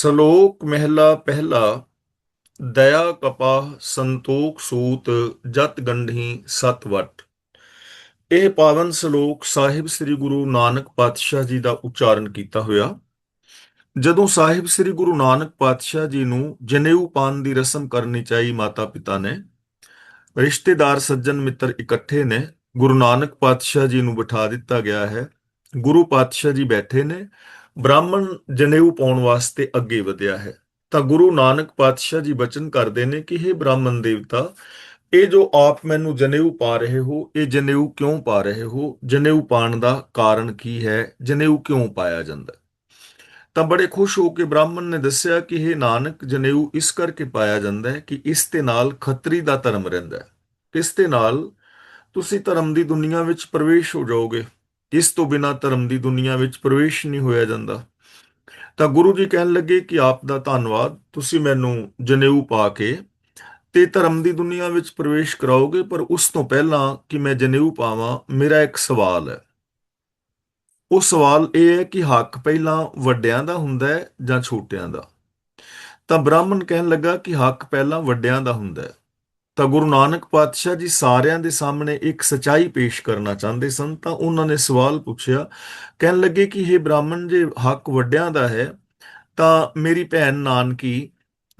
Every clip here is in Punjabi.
ਸ਼ਲੋਕ ਮਹਿਲਾ ਪਹਿਲਾ, ਦਇਆ ਕਪਾ ਸੰਤੋਖ ਸੂਤ ਜਤ ਗੰਢੀ ਸਤ ਵਟ। ਇਹ ਪਾਵਨ ਸ਼ਲੋਕ ਸਾਹਿਬ ਸ੍ਰੀ ਗੁਰੂ ਨਾਨਕ ਪਾਤਸ਼ਾਹ ਜੀ ਦਾ ਉਚਾਰਨ ਕੀਤਾ ਹੋਇਆ। ਜਦੋਂ ਸਾਹਿਬ ਸ੍ਰੀ ਗੁਰੂ ਨਾਨਕ ਪਾਤਸ਼ਾਹ ਜੀ ਨੂੰ ਜਨੇਊ ਪਾਨ ਦੀ ਰਸਮ ਕਰਨੀ ਚਾਹੀ ਮਾਤਾ ਪਿਤਾ ਨੇ, ਰਿਸ਼ਤੇਦਾਰ ਸੱਜਣ ਮਿੱਤਰ ਇਕੱਠੇ ਨੇ, ਗੁਰੂ ਨਾਨਕ ਪਾਤਸ਼ਾਹ ਜੀ ਨੂੰ ਬਿਠਾ ਦਿੱਤਾ ਗਿਆ ਹੈ। ਗੁਰੂ ਪਾਤਸ਼ਾਹ ਜੀ ਬੈਠੇ ਨੇ ਬ੍ਰਾਹਮਣ ਜਨੇਊ ਪਾਉਣ ਵਾਸਤੇ ਅੱਗੇ ਵਧਿਆ ਹੈ। ਤਾਂ ਗੁਰੂ ਨਾਨਕ ਪਾਤਸ਼ਾਹ ਜੀ ਬਚਨ ਕਰਦੇ ਨੇ ਕਿ हे ਬ੍ਰਾਹਮਣ ਦੇਵਤਾ, ਇਹ ਜੋ ਆਪ ਮੈਨੂੰ ਜਨੇਊ ਪਾ ਰਹੇ ਹੋ, ਇਹ ਜਨੇਊ ਕਿਉਂ ਪਾ ਰਹੇ ਹੋ? ਜਨੇਊ ਪਾਣ ਦਾ ਕਾਰਨ ਕੀ ਹੈ? ਜਨੇਊ ਕਿਉਂ ਪਾਇਆ ਜਾਂਦਾ ਤਾਂ ਬੜੇ ਖੁਸ਼ ਹੋ ਕੇ ਬ੍ਰਾਹਮਣ ਨੇ ਦੱਸਿਆ ਕਿ ਇਹ ਨਾਨਕ, ਜਨੇਊ ਇਸ ਕਰਕੇ ਪਾਇਆ ਜਾਂਦਾ ਹੈ ਕਿ ਇਸ ਦੇ ਨਾਲ ਖੱਤਰੀ ਦਾ ਧਰਮ ਰਹਿੰਦਾ ਹੈ। ਇਸ ਦੇ ਨਾਲ ਤੁਸੀਂ ਧਰਮ ਦੀ ਦੁਨੀਆ ਵਿੱਚ ਪ੍ਰਵੇਸ਼ ਹੋ ਜਾਓਗੇ। ਇਸ ਤੋਂ ਬਿਨਾ ਧਰਮ ਦੀ ਦੁਨੀਆ ਵਿੱਚ ਪ੍ਰਵੇਸ਼ ਨਹੀਂ ਹੋਇਆ ਜਾਂਦਾ। ਤਾਂ ਗੁਰੂ ਜੀ ਕਹਿਣ ਲੱਗੇ ਕਿ ਆਪ ਦਾ ਧੰਨਵਾਦ, ਤੁਸੀਂ ਮੈਨੂੰ ਜਨੇਊ ਪਾ ਕੇ ਤੇ ਧਰਮ ਦੀ ਦੁਨੀਆ ਵਿੱਚ ਪ੍ਰਵੇਸ਼ ਕਰਾਓਗੇ, ਪਰ ਉਸ ਤੋਂ ਪਹਿਲਾਂ ਕਿ ਮੈਂ ਜਨੇਊ ਪਾਵਾਂ, ਮੇਰਾ ਇੱਕ ਸਵਾਲ ਹੈ। ਉਹ ਸਵਾਲ ਇਹ ਹੈ ਕਿ ਹੱਕ ਪਹਿਲਾਂ ਵੱਡਿਆਂ ਦਾ ਹੁੰਦਾ ਹੈ ਜਾਂ ਛੋਟਿਆਂ ਦਾ? ਤਾਂ ਬ੍ਰਾਹਮਣ ਕਹਿਣ ਲੱਗਾ ਕਿ ਹੱਕ ਪਹਿਲਾਂ ਵੱਡਿਆਂ ਦਾ ਹੁੰਦਾ ਹੈ। ਤਾਂ ਗੁਰੂ ਨਾਨਕ ਪਾਤਸ਼ਾਹ ਜੀ ਸਾਰਿਆਂ ਦੇ ਸਾਹਮਣੇ ਇੱਕ ਸਚਾਈ ਪੇਸ਼ ਕਰਨਾ ਚਾਹੁੰਦੇ ਸਨ, ਤਾਂ ਉਹਨਾਂ ਨੇ ਸਵਾਲ ਪੁੱਛਿਆ, ਕਹਿਣ ਲੱਗੇ ਕਿ ਇਹ ਬ੍ਰਾਹਮਣ ਜੇ ਹੱਕ ਵੱਡਿਆਂ ਦਾ ਹੈ, ਤਾਂ ਮੇਰੀ ਭੈਣ ਨਾਨਕੀ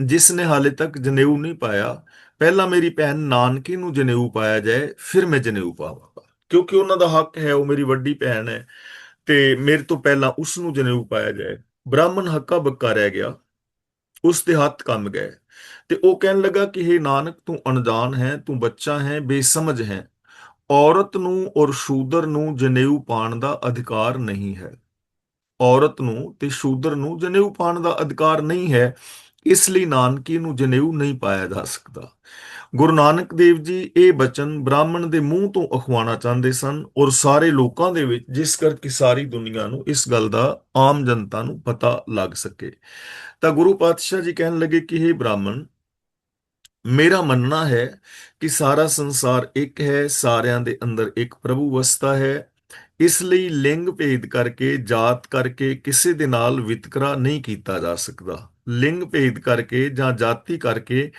ਜਿਸ ਨੇ ਹਾਲੇ ਤੱਕ ਜਨੇਊ ਨਹੀਂ ਪਾਇਆ, ਪਹਿਲਾਂ ਮੇਰੀ ਭੈਣ ਨਾਨਕੀ ਨੂੰ ਜਨੇਊ ਪਾਇਆ ਜਾਏ, ਫਿਰ ਮੈਂ ਜਨੇਊ ਪਾਵਾਂਗਾ। ਕਿਉਂਕਿ ਉਹਨਾਂ ਦਾ ਹੱਕ ਹੈ, ਉਹ ਮੇਰੀ ਵੱਡੀ ਭੈਣ ਹੈ, ਤੇ ਮੇਰੇ ਤੋਂ ਪਹਿਲਾਂ ਉਸ ਨੂੰ ਜਨੇਊ ਪਾਇਆ ਜਾਏ। ਬ੍ਰਾਹਮਣ ਹੱਕਾ ਬੱਕਾ ਰਹਿ ਗਿਆ, ਉਸ ਦੇ ਹੱਥ ਕੰਮ ਗਏ। ਤੇ ਉਹ ਕਹਿਣ ਲੱਗਾ ਕਿ हे ਨਾਨਕ, ਤੂੰ ਅਣਜਾਣ ਹੈ, ਤੂੰ ਬੱਚਾ ਹੈ, ਬੇਸਮਝ ਹੈ। ਔਰਤ ਨੂੰ ਔਰ ਸ਼ੂਦਰ ਨੂੰ ਜਨੇਊ ਪਾਣ ਦਾ ਅਧਿਕਾਰ ਨਹੀਂ ਹੈ। ਔਰਤ ਨੂੰ ਤੇ ਸ਼ੂਦਰ ਨੂੰ ਜਨੇਊ ਪਾਣ ਦਾ ਅਧਿਕਾਰ ਨਹੀਂ ਹੈ। ਇਸ ਲਈ ਨਾਨਕੀ ਨੂੰ ਜਨੇਊ ਨਹੀਂ ਪਾਇਆ ਜਾ ਸਕਦਾ। ਗੁਰੂ ਨਾਨਕ ਦੇਵ ਜੀ ਇਹ ਬਚਨ ਬ੍ਰਾਹਮਣ ਦੇ ਮੂੰਹ ਤੋਂ ਅਖਵਾਣਾ ਚਾਹੁੰਦੇ ਸਨ ਔਰ ਸਾਰੇ ਲੋਕਾਂ ਦੇ ਵਿੱਚ, ਜਿਸ ਕਰਕੇ ਸਾਰੀ ਦੁਨੀਆ ਨੂੰ ਇਸ ਗੱਲ ਦਾ ਆਮ ਜਨਤਾ ਨੂੰ ਪਤਾ ਲੱਗ ਸਕੇ। ਤਾਂ ਗੁਰੂ ਪਾਤਸ਼ਾਹ ਜੀ ਕਹਿਣ ਲੱਗੇ ਕਿ ਇਹ ਬ੍ਰਾਹਮਣ, ਮੇਰਾ ਮੰਨਣਾ ਹੈ ਕਿ ਸਾਰਾ ਸੰਸਾਰ ਇੱਕ ਹੈ, ਸਾਰਿਆਂ ਦੇ ਅੰਦਰ ਇੱਕ ਪ੍ਰਭੂ ਵਸਦਾ ਹੈ। ਇਸ ਲਈ ਲਿੰਗ ਭੇਦ ਕਰਕੇ, ਜਾਤ ਕਰਕੇ ਕਿਸੇ ਦੇ ਨਾਲ ਵਿਤਕਰਾ ਨਹੀਂ ਕੀਤਾ ਜਾ ਸਕਦਾ। ਲਿੰਗ ਭੇਦ ਕਰਕੇ ਜਾਂ ਜਾਤੀ ਕਰਕੇ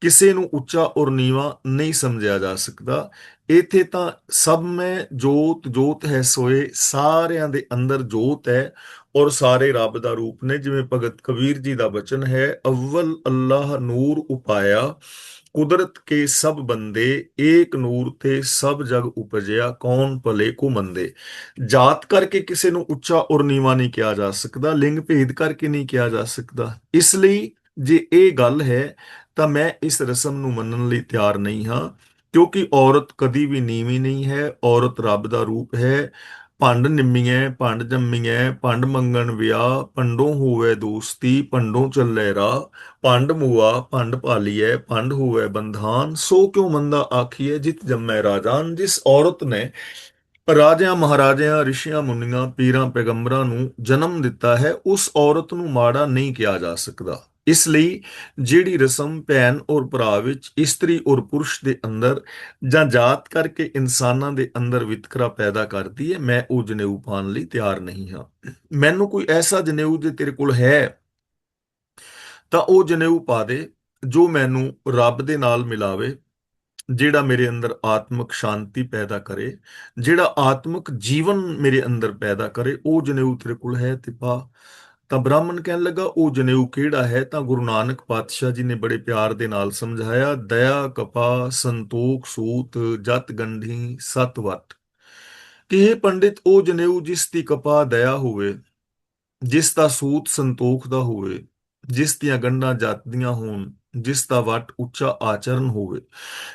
ਕਿਸੇ ਨੂੰ ਉੱਚਾ ਔਰ ਨੀਵਾ ਨਹੀਂ ਸਮਝਿਆ ਜਾ ਸਕਦਾ। ਇਥੇ ਤਾਂ ਸਭ ਮੈਂ ਜੋਤ ਜੋਤ ਹੈ, ਸੋਏ ਸਾਰਿਆਂ ਦੇ ਅੰਦਰ ਜੋਤ ਹੈ। ਔਰ ਸਾਰੇ ਰੱਬ ਦਾ ਰੂਪ ਨੇ, ਜਿਵੇਂ ਭਗਤ ਕਬੀਰ ਜੀ ਦਾ ਬਚਨ ਹੈ ਅਵਲ ਅੱਲਾਹ ਨੂਰ ਉਪਾਇਆ, ਕੁਦਰਤ ਕੇ ਸਭ ਬੰਦੇ, ਏਕ ਨੂਰ ਤੇ ਸਭ ਜਗ ਉਪਜਿਆ, ਕੌਣ ਭਲੇ ਕੋ ਮੰਦੇ। ਜਾਤ ਕਰਕੇ ਕਿਸੇ ਨੂੰ ਉੱਚਾ ਔਰ ਨੀਵਾ ਨਹੀਂ ਕਿਹਾ ਜਾ ਸਕਦਾ, ਲਿੰਗ ਭੇਦ ਕਰਕੇ ਨਹੀਂ ਕਿਹਾ ਜਾ ਸਕਦਾ। ਇਸ ਲਈ ਜੇ ਇਹ ਗੱਲ ਹੈ, ਤਾਂ ਮੈਂ ਇਸ ਰਸਮ ਨੂੰ ਮੰਨਣ ਲਈ ਤਿਆਰ ਨਹੀਂ ਹਾਂ, ਕਿਉਂਕਿ ਔਰਤ ਕਦੀ ਵੀ ਨੀਵੀਂ ਨਹੀਂ ਹੈ, ਔਰਤ ਰੱਬ ਦਾ ਰੂਪ ਹੈ ਭੰਡ ਨਿੰਮੀਐ, ਭੰਡ ਜੰਮੀਐ, ਭੰਡ ਮੰਗਣ ਵਿਆਹ ਭੰਡੋਂ ਹੋਵੇ ਦੋਸਤੀ, ਭੰਡੋਂ ਚੱਲੇ ਰਾਹ। ਭੰਡ ਮੂਆ, ਭੰਡ ਭਾਲੀਐ, ਭੰਡ ਹੋਵੇ ਬੰਧਾਨ। ਸੋ ਕਿਉ ਮੰਦਾ ਆਖੀਐ, ਜਿਤ ਜੰਮੈ ਰਾਜਾਨ। ਜਿਸ ਔਰਤ ਨੇ ਰਾਜਿਆਂ, ਮਹਾਰਾਜਿਆਂ, ਰਿਸ਼ੀਆਂ, ਮੁਨੀਆਂ, ਪੀਰਾਂ, ਪੈਗੰਬਰਾਂ ਨੂੰ ਜਨਮ ਦਿੱਤਾ ਹੈ, ਉਸ ਔਰਤ ਨੂੰ ਮਾੜਾ ਨਹੀਂ ਕਿਹਾ ਜਾ ਸਕਦਾ। ਇਸ ਲਈ ਜਿਹੜੀ ਰਸਮ ਭੈਣ ਔਰ ਭਰਾ ਵਿੱਚ ਇਸਤਰੀ ਔਰ ਪੁਰਸ਼ ਦੇ ਅੰਦਰ ਜਾਂ ਜਾਤ ਕਰਕੇ ਇਨਸਾਨਾਂ ਦੇ ਅੰਦਰ ਵਿਤਕਰਾ ਪੈਦਾ ਕਰਦੀ ਹੈ, ਮੈਂ ਉਹ ਜਨੇਊ ਪਾਣ ਲਈ ਤਿਆਰ ਨਹੀਂ ਹਾਂ। ਮੈਨੂੰ ਕੋਈ ਐਸਾ ਜਨੇਊ ਜੇ ਤੇਰੇ ਕੋਲ ਹੈ, ਤਾਂ ਉਹ ਜਨੇਊ ਪਾ ਦੇ, ਜੋ ਮੈਨੂੰ ਰੱਬ ਦੇ ਨਾਲ ਮਿਲਾਵੇ, ਜਿਹੜਾ ਮੇਰੇ ਅੰਦਰ ਆਤਮਿਕ ਸ਼ਾਂਤੀ ਪੈਦਾ ਕਰੇ, ਜਿਹੜਾ ਆਤਮਿਕ ਜੀਵਨ ਮੇਰੇ ਅੰਦਰ ਪੈਦਾ ਕਰੇ, ਉਹ ਜਨੇਊ ਤੇਰੇ ਕੋਲ ਹੈ ਤੇ ਪਾ ਤਾਂ ਬ੍ਰਾਹਮਣ ਕਹਿਣ ਲੱਗਾ, ਉਹ ਜਨੇਊ ਕਿਹੜਾ ਹੈ? ਤਾਂ ਗੁਰੂ ਨਾਨਕ ਪਾਤਸ਼ਾਹ ਜੀ ਨੇ ਬੜੇ ਪਿਆਰ ਦੇ ਨਾਲ ਸਮਝਾਇਆ, ਦਇਆ, ਕਪਾ, ਸੰਤੋਖ, ਸੂਤ, ਜਤ ਗੰਢੀ ਸਤ, ਵਟ। ਕਿ ਇਹ ਪੰਡਿਤ, ਉਹ ਜਨੇਊ ਜਿਸ ਦੀ ਕਪਾ, ਦਇਆ ਹੋਵੇ, ਜਿਸ ਦਾ ਸੂਤ, ਸੰਤੋਖ ਦਾ ਹੋਵੇ, ਜਿਸ ਦੀਆਂ ਗੰਢਾਂ ਜਤ ਦੀਆਂ ਹੋਣ, ਜਿਸ ਦਾ ਵਟ ਉੱਚਾ ਆਚਰਨ ਹੋਵੇ,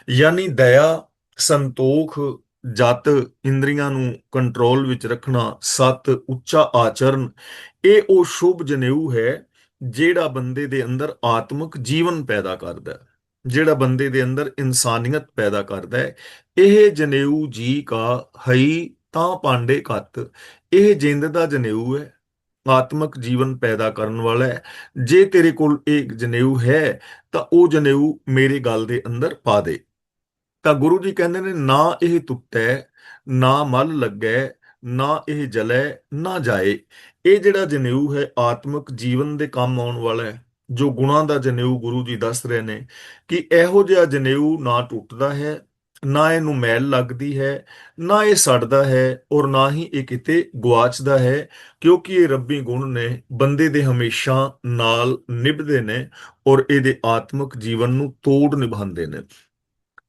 ਯਾਨੀ ਦਇਆ, ਸੰਤੋਖ ਜਤ ਇੰਦਰੀਆਂ ਨੂੰ ਕੰਟਰੋਲ ਵਿੱਚ ਰੱਖਣਾ ਸਤ ਉੱਚਾ ਆਚਰਨ ਇਹ ਉਹ ਸ਼ੁਭ ਜਨੇਊ ਹੈ ਜਿਹੜਾ ਬੰਦੇ ਦੇ ਅੰਦਰ ਆਤਮਿਕ ਜੀਵਨ ਪੈਦਾ ਕਰਦਾ ਹੈ, ਜਿਹੜਾ ਬੰਦੇ ਦੇ ਅੰਦਰ ਇਨਸਾਨੀਅਤ ਪੈਦਾ ਕਰਦਾ ਹੈ। ਇਹ ਜਨੇਊ ਜੀ ਕਾ ਹਈ ਤਾਂ ਪਾਂਡੇ ਕੱਤ ਇਹ ਜਿੰਦ ਦਾ ਜਨੇਊ ਹੈ, ਆਤਮਿਕ ਜੀਵਨ ਪੈਦਾ ਕਰਨ ਵਾਲਾ ਹੈ। ਜੇ ਤੇਰੇ ਕੋਲ ਇਹ ਜਨੇਊ ਹੈ ਤਾਂ ਉਹ ਜਨੇਊ ਮੇਰੇ ਗੱਲ ਦੇ ਅੰਦਰ ਪਾ ਦੇ। ਤਾਂ ਗੁਰੂ ਜੀ ਕਹਿੰਦੇ ਨੇ, ਨਾ ਇਹ ਤੁੱਤੈ ਨਾ ਮਲ ਲੱਗੈ, ਨਾ ਇਹ ਜਲੈ, ਨਾ ਜਾਏ। ਇਹ ਜਿਹੜਾ ਜਨੇਊ ਹੈ, ਆਤਮਿਕ ਜੀਵਨ ਦੇ ਕੰਮ ਆਉਣ ਵਾਲਾ ਹੈ, ਜੋ ਗੁਣਾਂ ਦਾ ਜਨੇਊ ਗੁਰੂ ਜੀ ਦੱਸ ਰਹੇ ਨੇ ਕਿ ਇਹੋ ਜਿਹਾ ਜਨੇਊ ਨਾ ਟੁੱਟਦਾ ਹੈ, ਨਾ ਇਹਨੂੰ ਮੈਲ ਲੱਗਦੀ ਹੈ, ਨਾ ਇਹ ਸੜਦਾ ਹੈ ਔਰ ਨਾ ਹੀ ਇਹ ਕਿਤੇ ਗਵਾਚਦਾ ਹੈ, ਕਿਉਂਕਿ ਇਹ ਰੱਬੀ ਗੁਣ ਨੇ ਬੰਦੇ ਦੇ ਹਮੇਸ਼ਾ ਨਾਲ ਨਿਭਦੇ ਨੇ ਔਰ ਇਹਦੇ ਆਤਮਿਕ ਜੀਵਨ ਨੂੰ ਤੋੜ ਨਿਭਾਉਂਦੇ ਨੇ।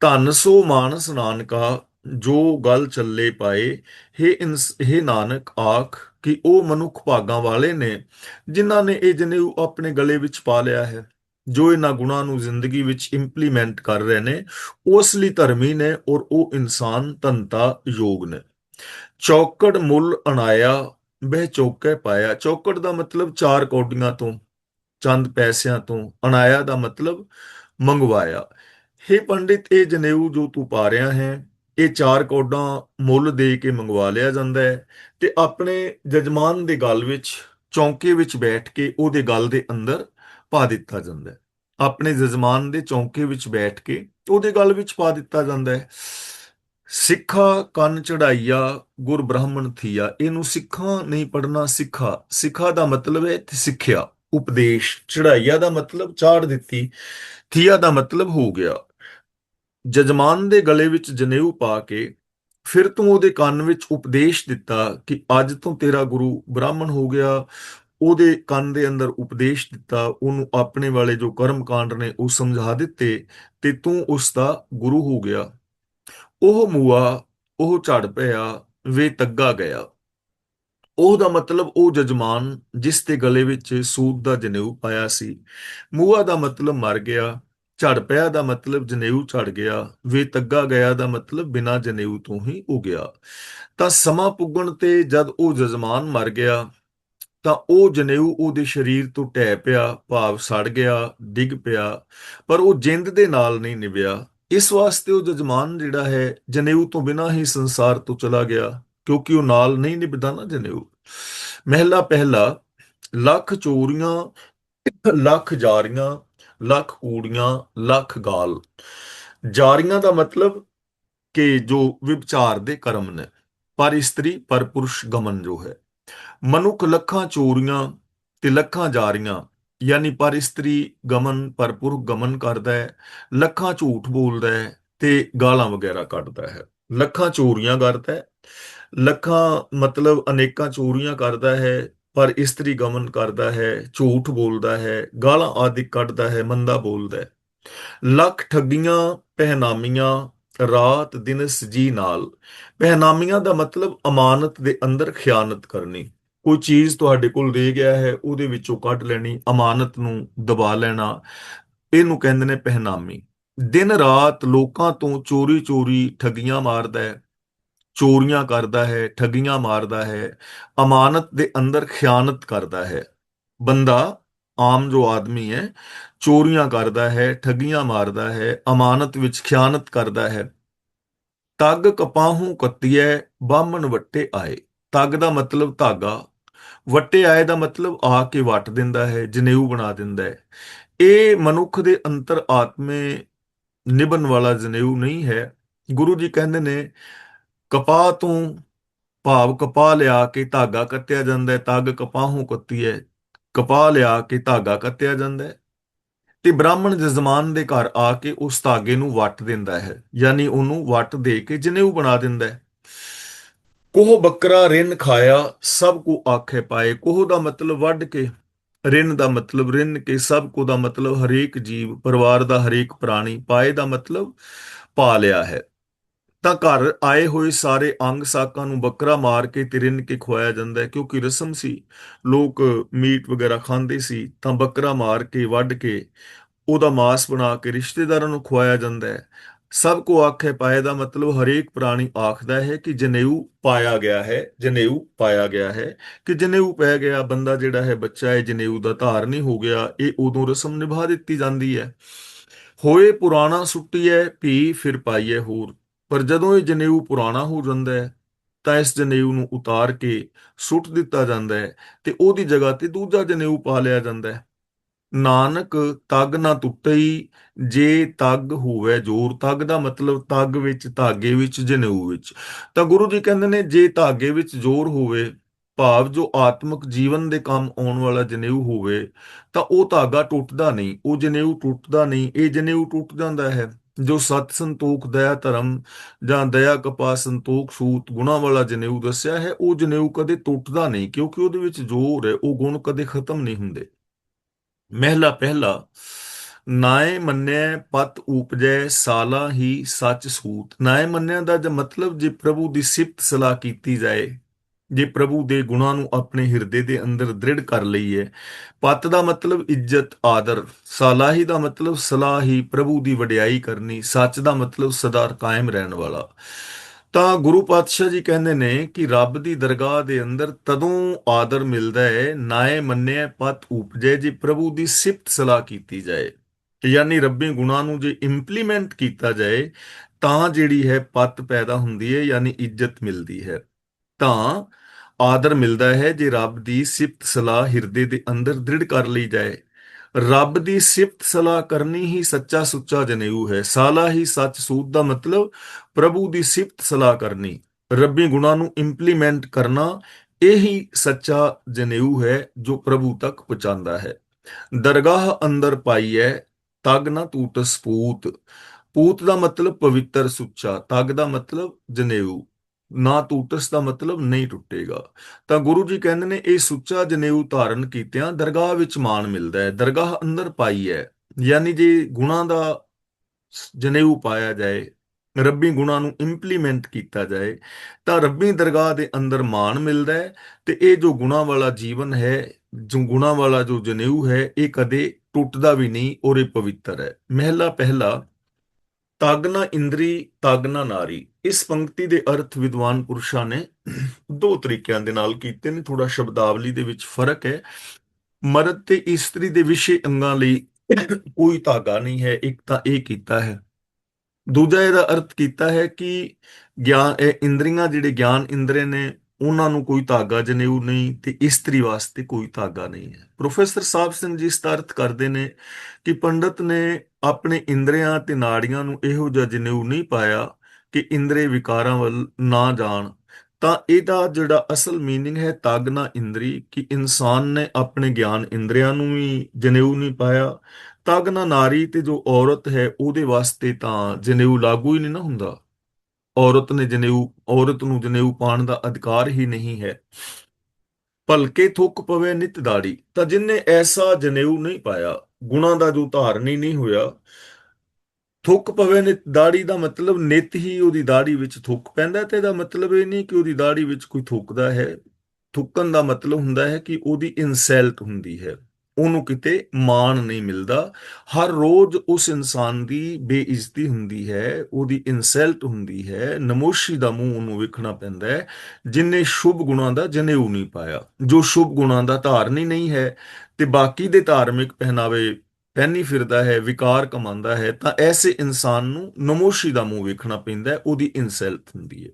ਧੰਨ ਸੋ ਮਾਨਸ ਨਾਨਕਾ ਜੋ ਗੱਲ ਚੱਲੇ ਪਾਏ, ਹੇ ਹੇ ਨਾਨਕ, ਆਖ ਕਿ ਉਹ ਮਨੁੱਖ ਭਾਗਾਂ ਵਾਲੇ ਨੇ, ਜਿਨ੍ਹਾਂ ਨੇ ਇਹ ਜਨੇਊ ਆਪਣੇ ਗਲੇ ਵਿੱਚ ਪਾ ਲਿਆ ਹੈ, ਜੋ ਇਹਨਾਂ ਗੁਣਾਂ ਨੂੰ ਜ਼ਿੰਦਗੀ ਵਿੱਚ ਇੰਪਲੀਮੈਂਟ ਕਰ ਰਹੇ ਨੇ ਉਹ ਅਸਲੀ ਧਰਮੀ ਨੇ ਔਰ ਉਹ ਇਨਸਾਨ ਧੰਤਾ ਯੋਗ ਨੇ। ਚੌਕੜ ਮੁੱਲ ਅਣਾਇਆ, ਬਹਿ ਚੌਕੇ ਪਾਇਆ। ਚੌਕੜ ਦਾ ਮਤਲਬ ਚਾਰ ਕੌਡੀਆਂ ਤੋਂ, ਚੰਦ ਪੈਸਿਆਂ ਤੋਂ, ਅਣਾਇਆ ਦਾ ਮਤਲਬ ਮੰਗਵਾਇਆ। ਹੇ ਪੰਡਿਤ, ਇਹ ਜਨੇਊ ਜੋ ਤੂੰ ਪਾ ਰਿਹਾ ਹੈ, ਇਹ ਚਾਰ ਕੌਡਾਂ ਮੁੱਲ ਦੇ ਕੇ ਮੰਗਵਾ ਲਿਆ ਜਾਂਦਾ ਹੈ ਤੇ ਆਪਣੇ ਜਜਮਾਨ ਦੇ ਗਲ ਵਿੱਚ, ਚੌਂਕੇ ਵਿੱਚ ਬੈਠ ਕੇ ਉਹਦੇ ਗਲ ਦੇ ਅੰਦਰ ਪਾ ਦਿੱਤਾ ਜਾਂਦਾ ਹੈ। ਆਪਣੇ ਜਜਮਾਨ ਦੇ ਚੌਂਕੇ ਵਿੱਚ ਬੈਠ ਕੇ ਉਹਦੇ ਗਲ ਵਿੱਚ ਪਾ ਦਿੱਤਾ ਜਾਂਦਾ ਹੈ। ਸਿੱਖਾ ਕੰਨ ਚੜਾਈਆ, ਗੁਰ ਬ੍ਰਾਹਮਣ ਥੀਆ, ਇਹਨੂੰ ਸਿੱਖਾਂ ਨਹੀਂ ਪੜਨਾ ਸਿੱਖਾ। ਸਿੱਖਾ ਦਾ ਮਤਲਬ ਹੈ ਇੱਥੇ ਸਿੱਖਿਆ, ਉਪਦੇਸ਼। ਚੜਾਈਆ ਦਾ ਮਤਲਬ, ਚਾੜ ਦਿੱਤੀ, ਥੀਆ ਦਾ ਮਤਲਬ ਹੋ ਗਿਆ। ਜਜਮਾਨ ਦੇ ਗਲੇ ਵਿੱਚ ਜਨੇਊ ਪਾ ਕੇ ਫਿਰ ਤੂੰ ਉਹਦੇ ਕੰਨ ਵਿੱਚ ਉਪਦੇਸ਼ ਦਿੱਤਾ ਕਿ ਅੱਜ ਤੋਂ ਤੇਰਾ ਗੁਰੂ ਬ੍ਰਾਹਮਣ ਹੋ ਗਿਆ। ਉਹਦੇ ਕੰਨ ਦੇ ਅੰਦਰ ਉਪਦੇਸ਼ ਦਿੱਤਾ, ਉਹਨੂੰ ਆਪਣੇ ਵਾਲੇ ਜੋ ਕਰਮ ਕਾਂਡ ਨੇ ਉਹ ਸਮਝਾ ਦਿੱਤੇ ਤੇ ਤੂੰ ਉਸ ਦਾ ਗੁਰੂ ਹੋ ਗਿਆ। ਉਹ ਮੂਆ, ਉਹ ਝੜ ਪਿਆ, ਵੇ ਤੱਗਾ ਗਿਆ। ਉਹ ਦਾ ਮਤਲਬ ਉਹ ਜਜਮਾਨ ਜਿਸ ਦੇ ਗਲੇ ਵਿੱਚ ਸੂਦ ਦਾ ਜਨੇਊ ਪਾਇਆ ਸੀ। ਮੂਆ ਦਾ ਮਤਲਬ ਮਰ ਗਿਆ। ਝੜ ਪਿਆ ਦਾ ਮਤਲਬ ਜਨੇਊ ਝੜ ਗਿਆ, ਵੇ ਤੱਗਾ ਗਿਆ ਦਾ ਮਤਲਬ ਬਿਨਾ ਜਨੇਊ ਤੋਂ ਹੀ ਉਗਿਆ। ਤਾਂ ਸਮਾਂ ਪੁੱਗਣ ਤੇ ਜਦ ਉਹ ਜਜਮਾਨ ਮਰ ਗਿਆ, ਤਾਂ ਉਹ ਜਨੇਊ ਉਹਦੇ ਸਰੀਰ ਤੋਂ ਟੈ ਪਿਆ, ਭਾਵ ਸੜ ਗਿਆ, ਡਿੱਗ ਪਿਆ, ਪਰ ਉਹ ਜਿੰਦ ਦੇ ਨਾਲ ਨਹੀਂ ਨਿਭਿਆ। ਇਸ ਵਾਸਤੇ ਉਹ ਜਜਮਾਨ ਜਿਹੜਾ ਹੈ, ਜਨੇਊ ਤੋਂ ਬਿਨਾ ਹੀ ਸੰਸਾਰ ਤੋਂ ਚਲਾ ਗਿਆ, ਕਿਉਂਕਿ ਉਹ ਨਾਲ ਨਹੀਂ ਨਿਭਦਾ ਨਾ ਜਨੇਊ। ਮਹਿਲਾ ਪਹਿਲਾ, ਲੱਖ ਚੋਰੀਆਂ ਲੱਖ ਜਾਰੀਆਂ ਲੱਖ ਊੜੀਆਂ, ਲੱਖ ਗਾਲ। ਜਾਰੀਆਂ ਦਾ ਮਤਲਬ ਕਿ ਜੋ ਵਿਚਾਰ ਦੇ ਕਰਮ ਨੇ, ਪਰ ਇਸਤਰੀ, ਪਰ ਪੁਰਸ਼ ਗਮਨ ਜੋ ਹੈ। ਮਨੁੱਖ ਲੱਖਾਂ ਚੋਰੀਆਂ ਤੇ ਲੱਖਾਂ ਜਾਰੀਆਂ, ਯਾਨੀ ਪਰ ਇਸਤਰੀ ਗਮਨ, ਪਰ ਪੁਰਖ ਗਮਨ ਕਰਦਾ ਹੈ, ਲੱਖਾਂ ਝੂਠ ਬੋਲਦਾ ਹੈ ਤੇ ਗਾਲਾਂ ਵਗੈਰਾ ਕੱਢਦਾ ਹੈ। ਲੱਖਾਂ ਚੋਰੀਆਂ ਕਰਦਾ ਹੈ, ਲੱਖਾਂ ਮਤਲਬ ਅਨੇਕਾਂ ਚੋਰੀਆਂ ਕਰਦਾ ਹੈ ਪਰ ਇਸਤਰੀ ਗਮਨ ਕਰਦਾ ਹੈ, ਝੂਠ ਬੋਲਦਾ ਹੈ, ਗਾਲਾਂ ਆਦਿ ਕੱਢਦਾ ਹੈ, ਮੰਦਾ ਬੋਲਦਾ ਹੈ। ਲੱਖ ਠੱਗੀਆਂ, ਪਹਿਨਾਮੀਆਂ, ਰਾਤ ਦਿਨ ਸਜੀ ਨਾਲ। ਪਹਿਨਾਮੀਆਂ ਦਾ ਮਤਲਬ ਅਮਾਨਤ ਦੇ ਅੰਦਰ ਖਿਆਨਤ ਕਰਨੀ। ਕੋਈ ਚੀਜ਼ ਤੁਹਾਡੇ ਕੋਲ ਦੇ ਗਿਆ ਹੈ, ਉਹਦੇ ਵਿੱਚੋਂ ਕੱਢ ਲੈਣੀ, ਅਮਾਨਤ ਨੂੰ ਦਬਾ ਲੈਣਾ। ਇਹਨੂੰ ਕਹਿੰਦੇ ਨੇ ਪਹਿਨਾਮੀ। ਦਿਨ ਰਾਤ ਲੋਕਾਂ ਤੋਂ ਚੋਰੀ ਚੋਰੀ ਠੱਗੀਆਂ ਮਾਰਦਾ ਹੈ ਚੋਰੀਆਂ ਕਰਦਾ ਹੈ, ਠੱਗੀਆਂ ਮਾਰਦਾ ਹੈ, ਅਮਾਨਤ ਦੇ ਅੰਦਰ ਖਿਆਨਤ ਕਰਦਾ ਹੈ। ਬੰਦਾ ਆਮ ਜੋ ਆਦਮੀ ਹੈ, ਚੋਰੀਆਂ ਕਰਦਾ ਹੈ, ਠੱਗੀਆਂ ਮਾਰਦਾ ਹੈ, ਅਮਾਨਤ ਵਿੱਚ ਖਿਆਨਤ ਕਰਦਾ ਹੈ। ਤੱਗ ਕਪਾਹੂ ਕੱਤੀਐ ਬਾਹਮਣ ਵੱਟੇ ਆਏ। ਤੱਗ ਦਾ ਮਤਲਬ ਧਾਗਾ, ਵੱਟੇ ਆਏ ਦਾ ਮਤਲਬ ਆ ਕੇ ਵੱਟ ਦਿੰਦਾ ਹੈ, ਜਨੇਊ ਬਣਾ ਦਿੰਦਾ ਹੈ। ਇਹ ਮਨੁੱਖ ਦੇ ਅੰਤਰ ਆਤਮੇ ਨਿਭਣ ਵਾਲਾ ਜਨੇਊ ਨਹੀਂ ਹੈ। ਗੁਰੂ ਜੀ ਕਹਿੰਦੇ ਨੇ ਕਪਾਹ ਤੋਂ ਭਾਵ ਕਪਾਹ ਲਿਆ ਕੇ ਧਾਗਾ ਕੱਤਿਆ ਜਾਂਦਾ ਹੈ, ਤੱਗ ਕਪਾਹੋਂ ਕੱਤੀ ਹੈ ਕਪਾਹ ਲਿਆ ਕੇ ਧਾਗਾ ਕੱਤਿਆ ਜਾਂਦਾ ਹੈ। ਤੇ ਬ੍ਰਾਹਮਣ ਜਜ਼ਮਾਨ ਦੇ ਘਰ ਆ ਕੇ ਉਸ ਧਾਗੇ ਨੂੰ ਵੱਟ ਦਿੰਦਾ ਹੈ, ਯਾਨੀ ਉਹਨੂੰ ਵੱਟ ਦੇ ਕੇ ਜਨੇਊ ਬਣਾ ਦਿੰਦਾ ਹੈ। ਕੋਹ ਬੱਕਰਾ ਰਿੰਨ ਖਾਇਆ, ਸਭ ਕੋ ਆਖੇ ਪਾਏ, ਕੋਹ ਦਾ ਮਤਲਬ ਵੱਢ ਕੇ, ਰਿੰਨ ਦਾ ਮਤਲਬ ਰਿੰਨ ਕੇ, ਸਭ ਕੋ ਦਾ ਮਤਲਬ ਹਰੇਕ ਜੀਵ, ਪਰਿਵਾਰ ਦਾ ਹਰੇਕ ਪ੍ਰਾਣੀ ਪਾਏ ਦਾ ਮਤਲਬ ਪਾ ਲਿਆ ਹੈ। ਤਾਂ ਘਰ ਆਏ ਹੋਏ ਸਾਰੇ ਅੰਗ ਸਾਕਾਂ ਨੂੰ ਬੱਕਰਾ ਮਾਰ ਕੇ ਤਿਰਿੰਨ ਕੇ ਖਵਾਇਆ ਜਾਂਦਾ ਹੈ, ਕਿਉਂਕਿ ਰਸਮ ਸੀ। ਲੋਕ ਮੀਟ ਵਗੈਰਾ ਖਾਂਦੇ ਸੀ, ਤਾਂ ਬੱਕਰਾ ਮਾਰ ਕੇ ਵੱਢ ਕੇ ਉਹਦਾ ਮਾਸ ਬਣਾ ਕੇ ਰਿਸ਼ਤੇਦਾਰਾਂ ਨੂੰ ਖਵਾਇਆ ਜਾਂਦਾ ਹੈ। ਸਭ ਕੋ ਆਖੇ ਪਾਏ ਦਾ ਮਤਲਬ ਹਰੇਕ ਪ੍ਰਾਣੀ ਆਖਦਾ ਹੈ ਕਿ ਜਨੇਊ ਪਾਇਆ ਗਿਆ ਹੈ, ਜਨੇਊ ਪਾਇਆ ਗਿਆ ਹੈ। ਕਿ ਜਨੇਊ ਪੈ ਗਿਆ, ਬੰਦਾ ਜਿਹੜਾ ਹੈ ਬੱਚਾ ਹੈ, ਜਨੇਊ ਦਾ ਧਾਰ ਨਹੀਂ ਹੋ ਗਿਆ, ਇਹ ਉਦੋਂ ਰਸਮ ਨਿਭਾ ਦਿੱਤੀ ਜਾਂਦੀ ਹੈ। ਹੋਏ ਪੁਰਾਣਾ ਸੁੱਟੀਐ, ਭੀ ਫਿਰ ਪਾਈਏ ਹੋਰ। ਪਰ ਜਦੋਂ ਇਹ ਜਨੇਊ ਪੁਰਾਣਾ ਹੋ ਜਾਂਦਾ ਹੈ, ਤਾਂ ਇਸ ਜਨੇਊ ਨੂੰ ਉਤਾਰ ਕੇ ਸੁੱਟ ਦਿੱਤਾ ਜਾਂਦਾ ਹੈ ਤੇ ਉਹਦੀ ਜਗ੍ਹਾ ਤੇ ਦੂਜਾ ਜਨੇਊ ਪਾ ਲਿਆ ਜਾਂਦਾ ਹੈ। ਨਾਨਕ, ਤਗ ਨਾ ਟੁੱਟਈ, ਜੇ ਤਗ ਹੋਵੇ ਜੋਰ, ਤਗ ਦਾ ਮਤਲਬ ਤਗ ਵਿੱਚ, ਧਾਗੇ ਵਿੱਚ, ਜਨੇਊ ਵਿੱਚ। ਤਾਂ ਗੁਰੂ ਜੀ ਕਹਿੰਦੇ ਨੇ, ਜੇ ਧਾਗੇ ਵਿੱਚ ਜ਼ੋਰ ਹੋਵੇ, ਭਾਵ ਜੋ ਆਤਮਿਕ ਜੀਵਨ ਦੇ ਕੰਮ ਆਉਣ ਵਾਲਾ ਜਨੇਊ ਹੋਵੇ, ਤਾਂ ਉਹ ਧਾਗਾ ਟੁੱਟਦਾ ਨਹੀਂ, ਉਹ ਜਨੇਊ ਟੁੱਟਦਾ ਨਹੀਂ, ਇਹ ਜਨੇਊ ਟੁੱਟ ਜਾਂਦਾ ਹੈ। ਜੋ ਸਤ ਸੰਤੋਖ ਦਇਆ ਧਰਮ ਜਾਂ ਦਇਆ ਕਪਾ ਸੰਤੋਖ ਸੂਤ ਗੁਣਾ ਵਾਲਾ ਜਨੇਊ ਦੱਸਿਆ ਹੈ, ਉਹ ਜਨੇਊ ਕਦੇ ਟੁੱਟਦਾ ਨਹੀਂ, ਕਿਉਂਕਿ ਉਹਦੇ ਵਿੱਚ ਜ਼ੋਰ ਹੈ, ਉਹ ਗੁਣ ਕਦੇ ਖਤਮ ਨਹੀਂ ਹੁੰਦੇ। ਮਹਿਲਾ ਪਹਿਲਾ, ਨਾਏ ਮੰਨਿਆ ਪਤ ਉਪਜੈ ਸਾਲਾ ਹੀ ਸੱਚ ਸੂਤ। ਨਾਏ ਮੰਨਿਆ ਦਾ ਜ ਮਤਲਬ ਜੇ ਪ੍ਰਭੂ ਦੀ ਸਿਫਤ ਸਲਾਹ ਕੀਤੀ ਜਾਏ ਜੇ ਪ੍ਰਭੂ ਦੇ ਗੁਣਾਂ ਨੂੰ ਆਪਣੇ ਹਿਰਦੇ ਦੇ ਅੰਦਰ ਦ੍ਰਿੜ ਕਰ ਲਈਏ, ਪਤ ਦਾ ਮਤਲਬ ਇੱਜ਼ਤ, ਆਦਰ, ਸਾਲਾਹੀ ਦਾ ਮਤਲਬ ਸਲਾਹੀ, ਪ੍ਰਭੂ ਦੀ ਵਡਿਆਈ ਕਰਨੀ, ਸੱਚ ਦਾ ਮਤਲਬ ਸਦਾ ਕਾਇਮ ਰਹਿਣ ਵਾਲਾ। ਤਾਂ ਗੁਰੂ ਪਾਤਸ਼ਾਹ ਜੀ ਕਹਿੰਦੇ ਨੇ ਕਿ ਰੱਬ ਦੀ ਦਰਗਾਹ ਦੇ ਅੰਦਰ ਤਦੋਂ ਆਦਰ ਮਿਲਦਾ ਹੈ ਨਾਏ ਮੰਨਿਆ ਪਤ ਉਪਜੇ ਜੇ ਪ੍ਰਭੂ ਦੀ ਸਿਫਤ ਸਲਾਹ ਕੀਤੀ ਜਾਏ। ਯਾਨੀ ਰੱਬੀ ਗੁਣਾਂ ਨੂੰ ਜੇ ਇੰਪਲੀਮੈਂਟ ਕੀਤਾ ਜਾਏ, ਤਾਂ ਜਿਹੜੀ ਹੈ ਪਤ ਪੈਦਾ ਹੁੰਦੀ ਹੈ ਯਾਨੀ ਇੱਜ਼ਤ ਮਿਲਦੀ ਹੈ। ਤਾਂ ਆਦਰ ਮਿਲਦਾ ਹੈ ਜੇ ਰੱਬ ਦੀ ਸਿਫਤ ਸਲਾਹ ਹਿਰਦੇ ਦੇ ਅੰਦਰ ਦ੍ਰਿੜ ਕਰ ਲਈ ਜਾਏ। ਰੱਬ ਦੀ ਸਿਫਤ ਸਲਾਹ ਕਰਨੀ ਹੀ ਸੱਚਾ ਸੁੱਚਾ ਜਨੇਊ ਹੈ। ਸਾਲਾ ਹੀ ਸੱਚ ਸੂਤ ਦਾ ਮਤਲਬ ਪ੍ਰਭੂ ਦੀ ਸਿਫਤ ਸਲਾਹ ਕਰਨੀ। ਰੱਬੀ ਗੁਣਾਂ ਨੂੰ ਇੰਪਲੀਮੈਂਟ ਕਰਨਾ ਇਹੀ ਸੱਚਾ ਜਨੇਊ ਹੈ ਜੋ ਪ੍ਰਭੂ ਤੱਕ ਪਹੁੰਚਾਉਂਦਾ ਹੈ। ਦਰਗਾਹ ਅੰਦਰ ਪਾਈ ਹੈ ਤਗ ਨਾ ਟੂਟਸ ਸਪੂਤ। ਪੂਤ ਦਾ ਮਤਲਬ ਪਵਿੱਤਰ ਸੁੱਚਾ, ਤਗ ਦਾ ਮਤਲਬ ਜਨੇਊ। ਨਾ ਟੁੱਟਸ ਦਾ ਮਤਲਬ ਨਹੀਂ ਟੁੱਟੇਗਾ। ਤਾਂ ਗੁਰੂ ਜੀ ਕਹਿੰਦੇ ਨੇ, ਇਹ ਸੁੱਚਾ ਜਨੇਊ ਧਾਰਨ ਕੀਤਿਆਂ ਦਰਗਾਹ ਵਿੱਚ ਮਾਣ ਮਿਲਦਾ ਹੈ, ਦਰਗਾਹ ਅੰਦਰ ਪਾਈ ਹੈ। ਯਾਨੀ ਜੇ ਗੁਣਾ ਦਾ ਜਨੇਊ ਪਾਇਆ ਜਾਏ, ਰੱਬੀ ਗੁਣਾ ਨੂੰ ਇੰਪਲੀਮੈਂਟ ਕੀਤਾ ਜਾਏ, ਤਾਂ ਰੱਬੀ ਦਰਗਾਹ ਦੇ ਅੰਦਰ ਮਾਣ ਮਿਲਦਾ ਹੈ ਤੇ ਇਹ ਜੋ ਗੁਣਾ ਵਾਲਾ ਜੀਵਨ ਹੈ, ਜੋ ਗੁਣਾ ਵਾਲਾ ਜੋ ਜਨੇਊ ਹੈ, ਇਹ ਕਦੇ ਟੁੱਟਦਾ ਵੀ ਨਹੀਂ, ਔਰ ਇਹ ਪਵਿੱਤਰ ਹੈ। ਮਹਿਲਾ ਪਹਿਲਾ ਤਾਗਨਾ ਇੰਦਰੀ ਤਾਗਨਾ ਨਾਰੀ। ਇਸ ਪੰਕਤੀ ਦੇ ਅਰਥ ਵਿਦਵਾਨ ਪੁਰਸ਼ਾਂ ਨੇ ਦੋ ਤਰੀਕਿਆਂ ਦੇ ਨਾਲ ਕੀਤੇ ਨੇ। ਥੋੜਾ ਸ਼ਬਦਾਵਲੀ ਦੇ ਵਿੱਚ ਫ਼ਰਕ ਹੈ। ਮਰਦ ਤੇ ਇਸਤਰੀ ਦੇ ਵਿਸ਼ੇ ਅੰਗਾਂ ਲਈ ਕੋਈ ਧਾਗਾ ਨਹੀਂ ਹੈ, ਇੱਕ ਤਾਂ ਇਹ ਕੀਤਾ ਹੈ। ਦੂਜਾ ਇਹਦਾ ਅਰਥ ਕੀਤਾ ਹੈ ਕਿ ਗਿਆਨ, ਇਹ ਇੰਦਰੀਆਂ ਜਿਹੜੇ ਗਿਆਨ ਇੰਦਰੇ ਨੇ, ਉਹਨਾਂ ਨੂੰ ਕੋਈ ਧਾਗਾ ਜਨੇਊ ਨਹੀਂ ਤੇ ਇਸਤਰੀ ਵਾਸਤੇ ਕੋਈ ਧਾਗਾ ਨਹੀਂ ਹੈ। ਪ੍ਰੋਫੈਸਰ ਸਾਹਿਬ ਸਿੰਘ ਜੀ ਇਸ ਅਰਥ ਕਰਦੇ ਨੇ ਕਿ ਪੰਡਤ ਨੇ ਆਪਣੇ ਇੰਦਰੀਆਂ ਤੇ ਨਾੜੀਆਂ ਨੂੰ ਇਹੋ ਜਿਹਾ ਜਨੇਊ ਨਹੀਂ ਪਾਇਆ ਕਿ ਇੰਦਰੇ ਵਿਕਾਰਾਂ ਵੱਲ ਨਾ ਜਾਣ ਤਾਂ ਇਹਦਾ ਜਿਹੜਾ ਅਸਲ मीनिंग ਹੈ ਤਾਗਨਾ ਇੰਦਰੀ ਕਿ ਇਨਸਾਨ ਨੇ ਆਪਣੇ ਗਿਆਨ ਇੰਦਰੀਆਂ ਨੂੰ ਵੀ ਜਨੇਊ ਨਹੀਂ ਪਾਇਆ ਤਾਗਨਾ ਨਾਰੀ ਤੇ ਜੋ ਔਰਤ ਹੈ ਉਹਦੇ ਵਾਸਤੇ ਤਾਂ ਜਨੇਊ ਲਾਗੂ ਹੀ ਨਹੀਂ ਨਾ ਹੁੰਦਾ ਔਰਤ ਨੇ ਜਨੇਊ ਔਰਤ ਨੂੰ ਜਨੇਊ ਪਾਣ ਦਾ ਅਧਿਕਾਰ ਹੀ ਨਹੀਂ ਹੈ ਭਲਕੇ ਥੁੱਕ ਪਵੇ ਨਿਤ ਦਾੜੀ ਤਾਂ ਜਿਨਨੇ ਐਸਾ ਜਨੇਊ ਨਹੀਂ ਪਾਇਆ ਗੁਣਾ ਦਾ ਜੋ ਧਾਰਨੀ ਨਹੀਂ ਹੋਇਆ ਥੁੱਕ ਪਵੇ ਨਿਤ ਦਾੜੀ ਦਾ ਮਤਲਬ ਨਿਤ ਹੀ ਉਹਦੀ ਦਾੜੀ ਵਿੱਚ ਥੁੱਕ ਪੈਂਦਾ ਤੇ ਇਹਦਾ ਮਤਲਬ ਇਹ ਨਹੀਂ ਕਿ ਉਹਦੀ ਦਾੜੀ ਵਿੱਚ ਕੋਈ ਥੁੱਕਦਾ ਹੈ। ਥੁੱਕਣ ਦਾ ਮਤਲਬ ਹੁੰਦਾ ਹੈ ਕਿ ਉਹਦੀ ਇਨਸਲਟ ਹੁੰਦੀ ਹੈ। ਉਹਨੂੰ ਕਿਤੇ ਮਾਣ ਨਹੀਂ ਮਿਲਦਾ। ਹਰ ਰੋਜ਼ ਉਸ ਇਨਸਾਨ ਦੀ ਬੇਇੱਜ਼ਤੀ ਹੁੰਦੀ ਹੈ, ਉਹਦੀ ਇਨਸਲਟ ਹੁੰਦੀ ਹੈ, ਨਮੋਸ਼ੀ ਦਾ ਮੂੰਹ ਉਹਨੂੰ ਵੇਖਣਾ ਪੈਂਦਾ ਹੈ ਜਿਨਨੇ ਸ਼ੁਭ ਗੁਣਾਂ ਦਾ ਜਨੇਊ ਨਹੀਂ ਪਾਇਆ। ਜੋ ਸ਼ੁਭ ਗੁਣਾਂ ਦਾ ਧਾਰਨੀ ਨਹੀਂ ਹੈ ਤੇ ਬਾਕੀ ਦੇ ਧਾਰਮਿਕ ਪਹਿਨਾਵੇ ਪਹਿਨੀ ਫਿਰਦਾ ਹੈ, ਵਿਕਾਰ ਕਮਾਉਂਦਾ ਹੈ, ਤਾਂ ਐਸੇ ਇਨਸਾਨ ਨੂੰ ਨਮੋਸ਼ੀ ਦਾ ਮੂੰਹ ਵੇਖਣਾ ਪੈਂਦਾ ਉਹਦੀ ਇਨਸਲਟ ਹੁੰਦੀ ਹੈ।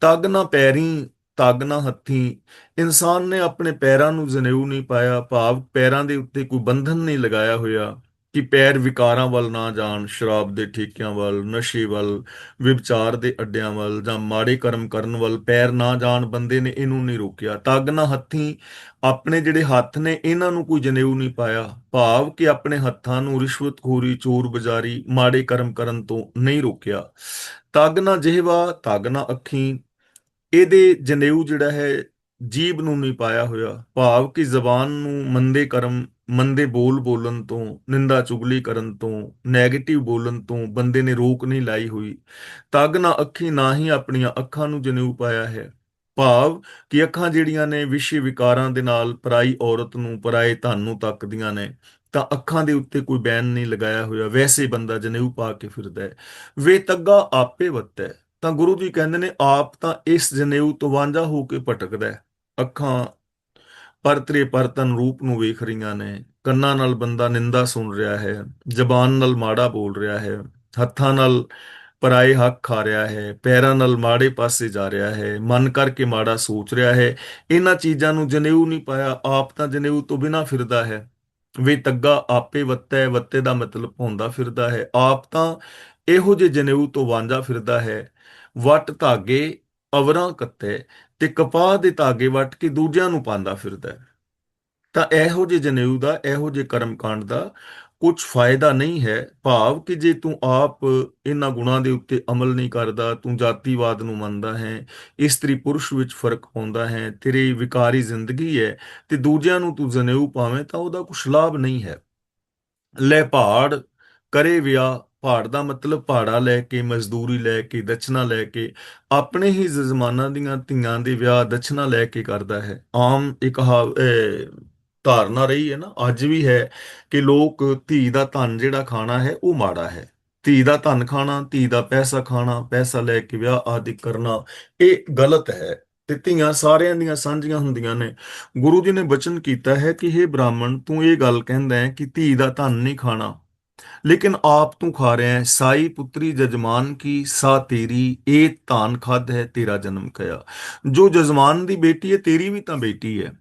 ਤਗ ਨਾ ਪੈਰੀ, ਤਗ ਨਾ ਹੱਥੀ, ਇਨਸਾਨ ਨੇ ਆਪਣੇ ਪੈਰਾਂ ਨੂੰ ਜਨੇਊ ਨਹੀਂ ਪਾਇਆ, ਭਾਵ ਪੈਰਾਂ ਦੇ ਉੱਤੇ ਕੋਈ ਬੰਧਨ ਨਹੀਂ ਲਗਾਇਆ ਹੋਇਆ। ਕਿ ਪੈਰ ਵਿਕਾਰਾਂ ਵੱਲ ਨਾ ਜਾਣ, ਸ਼ਰਾਬ ਦੇ ਠੇਕਿਆਂ ਵੱਲ, ਨਸ਼ੇ ਵੱਲ ਵਿਚਾਰ ਦੇ ਅੱਡਿਆਂ ਵੱਲ ਜਾਂ ਮਾੜੇ ਕਰਮ ਕਰਨ ਵੱਲ ਪੈਰ ਨਾ ਜਾਣ, ਬੰਦੇ ਨੇ ਇਹਨੂੰ ਨਹੀਂ ਰੋਕਿਆ। ਤਗ ਨਾ ਹੱਥੀ ਆਪਣੇ ਜਿਹੜੇ ਹੱਥ ਨੇ, ਇਹਨਾਂ ਨੂੰ ਕੋਈ ਜਨੇਊ ਨਹੀਂ ਪਾਇਆ। ਭਾਵ ਕਿ ਆਪਣੇ ਹੱਥਾਂ ਨੂੰ ਰਿਸ਼ਵਤਖੋਰੀ ਚੋਰ ਬਜ਼ਾਰੀ ਮਾੜੇ ਕਰਮ ਕਰਨ ਤੋਂ ਨਹੀਂ ਰੋਕਿਆ। ਤਗ ਨਾ ਜਿਹਵਾ, ਤਗ ਨਾ ਅੱਖੀ, ਇਹਦੇ ਜਨੇਊ ਜਿਹੜਾ ਹੈ ਜੀਬ ਨੂੰ ਨਹੀਂ ਪਾਇਆ ਹੋਇਆ। ਭਾਵ ਕਿ ਜ਼ਬਾਨ ਨੂੰ ਮੰਦੇ ਕਰਮ ਮੰਦੇ ਬੋਲ ਬੋਲਣ ਤੋਂ, ਨਿੰਦਾ ਚੁਗਲੀ ਕਰਨ ਤੋਂ 네ਗੇਟਿਵ ਬੋਲਣ ਤੋਂ ਬੰਦੇ ਨੇ ਰੋਕ ਨਹੀਂ ਲਾਈ ਹੋਈ। ਤਗ ਨਾ ਅੱਖੀ ਨਾ ਹੀ ਆਪਣੀਆਂ ਅੱਖਾਂ ਨੂੰ ਜਨੇਊ ਪਾਇਆ ਹੈ। ਭਾਵ ਕਿ ਅੱਖਾਂ ਜਿਹੜੀਆਂ ਨੇ ਵਿਸ਼ੇ ਵਿਕਾਰਾਂ ਦੇ ਨਾਲ ਪਰਾਈ ਔਰਤ ਨੂੰ, ਪਰਾਏ ਧਨ ਨੂੰ ਤੱਕਦੀਆਂ ਨੇ, ਤਾਂ ਅੱਖਾਂ ਦੇ ਉੱਤੇ ਕੋਈ ਬੈਨ ਨਹੀਂ ਲਗਾਇਆ ਹੋਇਆ। ਵੈਸੇ ਬੰਦਾ ਜਨੇਊ ਪਾ ਕੇ ਫਿਰਦਾ ਹੈ। ਵੇ ਤੱਗਾ ਆਪੇ ਵੱਤੈ। ਤਾਂ ਗੁਰੂ ਜੀ ਕਹਿੰਦੇ ਨੇ, ਆਪ ਤਾਂ ਇਸ ਜਨੇਊ ਤੋਂ ਵਾਂਝਾ ਹੋ ਕੇ ਭਟਕਦਾ ਹੈ। ਅੱਖਾਂ ਪਰਤਰੇ ਪਰਤਨ ਰੂਪ ਨੂੰ ਵੇਖ ਰਹੀਆਂ ਨੇ। ਕੰਨਾਂ ਨਾਲ ਬੰਦਾ ਨਿੰਦਾ ਸੁਣ ਰਿਹਾ ਹੈ। ਜ਼ਬਾਨ ਨਾਲ ਮਾੜਾ ਬੋਲ ਰਿਹਾ ਹੈ। ਹੱਥਾਂ ਨਾਲ ਪਰਾਏ ਹੱਕ ਖਾ ਰਿਹਾ ਹੈ। ਪੈਰਾਂ ਨਾਲ ਮਾੜੇ ਪਾਸੇ ਜਾ ਰਿਹਾ ਹੈ। ਮਨ ਕਰਕੇ ਮਾੜਾ ਸੋਚ ਰਿਹਾ ਹੈ। ਇਹਨਾਂ ਚੀਜ਼ਾਂ ਨੂੰ ਜਨੇਊ ਨਹੀਂ ਪਾਇਆ। ਆਪ ਤਾਂ ਜਨੇਊ ਤੋਂ ਬਿਨਾ ਫਿਰਦਾ ਹੈ। ਵੇ ਤੱਗਾ ਆਪੇ ਵੱਤੈ, ਵੱਤੇ ਦਾ ਮਤਲਬ ਹੁੰਦਾ ਫਿਰਦਾ ਹੈ। ਆਪ ਤਾਂ ਇਹੋ ਜਿਹੇ ਜਨੇਊ ਤੋਂ ਵਾਂਝਾ ਫਿਰਦਾ ਹੈ। ਵਟ ਧਾਗੇ ਅਵਰਾਂ ਕੱਤੇ। ਤੇ ਕਪਾਹ ਦੇ ਧਾਗੇ ਵੱਟ ਕੇ ਦੂਜਿਆਂ ਨੂੰ ਪਾਉਂਦਾ ਫਿਰਦਾ ਹੈ। ਤਾਂ ਇਹੋ ਜਿਹੇ ਜਨੇਊ ਦਾ, ਇਹੋ ਜਿਹੇ ਕਰਮਕਾਂਡ ਦਾ ਕੁਝ ਫਾਇਦਾ ਨਹੀਂ ਹੈ। ਭਾਵ ਕਿ ਜੇ ਤੂੰ ਆਪ ਇਹਨਾਂ ਗੁਣਾਂ ਦੇ ਉੱਤੇ ਅਮਲ ਨਹੀਂ ਕਰਦਾ, ਤੂੰ ਜਾਤੀਵਾਦ ਨੂੰ ਮੰਨਦਾ ਹੈ, ਇਸਤਰੀ ਪੁਰਸ਼ ਵਿੱਚ ਫ਼ਰਕ ਪਾਉਂਦਾ ਹੈ, ਤੇਰੀ ਵਿਕਾਰੀ ਜ਼ਿੰਦਗੀ ਹੈ ਤੇ ਦੂਜਿਆਂ ਨੂੰ ਤੂੰ ਜਨੇਊ ਪਾਵੇਂ ਤਾਂ ਉਹਦਾ ਕੁਝ ਲਾਭ ਨਹੀਂ ਹੈ। ਲੈ ਪਹਾੜ ਕਰੇ ਵਿਆਹ ਪਹਾੜ ਦਾ ਮਤਲਬ ਪਹਾੜਾ ਲੈ ਕੇ, ਮਜ਼ਦੂਰੀ ਲੈ ਕੇ ਦਛਨਾ ਲੈ ਕੇ, ਆਪਣੇ ਹੀ ਜ਼ਮਾਨਾਂ ਦੀਆਂ ਧੀਆਂ ਦੇ ਵਿਆਹ ਦਛਨਾ ਲੈ ਕੇ ਕਰਦਾ ਹੈ। ਆਮ ਇੱਕ ਹਾ- ਧਾਰਨਾ ਰਹੀ ਹੈ ਨਾ, ਅੱਜ ਵੀ ਹੈ ਕਿ ਲੋਕ ਧੀ ਦਾ ਧਨ ਜਿਹੜਾ ਖਾਣਾ ਹੈ, ਉਹ ਮਾੜਾ ਹੈ। ਧੀ ਦਾ ਧਨ ਖਾਣਾ, ਧੀ ਦਾ ਪੈਸਾ ਖਾਣਾ, ਪੈਸਾ ਲੈ ਕੇ ਵਿਆਹ ਆਦਿ ਕਰਨਾ, ਇਹ ਗਲਤ ਹੈ। ਤੇ ਧੀਆਂ ਸਾਰਿਆਂ ਦੀਆਂ ਸਾਂਝੀਆਂ ਹੁੰਦੀਆਂ ਨੇ। ਗੁਰੂ ਜੀ ਨੇ ਬਚਨ ਕੀਤਾ ਹੈ ਕਿ हे ਬ੍ਰਾਹਮਣ, ਤੂੰ ਇਹ ਗੱਲ ਕਹਿੰਦਾ ਹੈ ਕਿ ਧੀ ਦਾ ਧਨ ਨਹੀਂ ਖਾਣਾ। ਲੇਕਿਨ ਆਪ ਤੂੰ ਖਾ ਰਿਹਾ ਹੈ, ਸਾਈ ਪੁੱਤਰੀ ਜਜਮਾਨ ਕੀ, ਸਾ ਤੇਰੀ ਇਹ ਧਾਨ ਖਾਦ ਹੈ, ਤੇਰਾ ਜਨਮ ਕਇਆ ਜੋ ਜਜਮਾਨ ਦੀ ਬੇਟੀ ਹੈ, ਤੇਰੀ ਵੀ ਤਾਂ ਬੇਟੀ ਹੈ।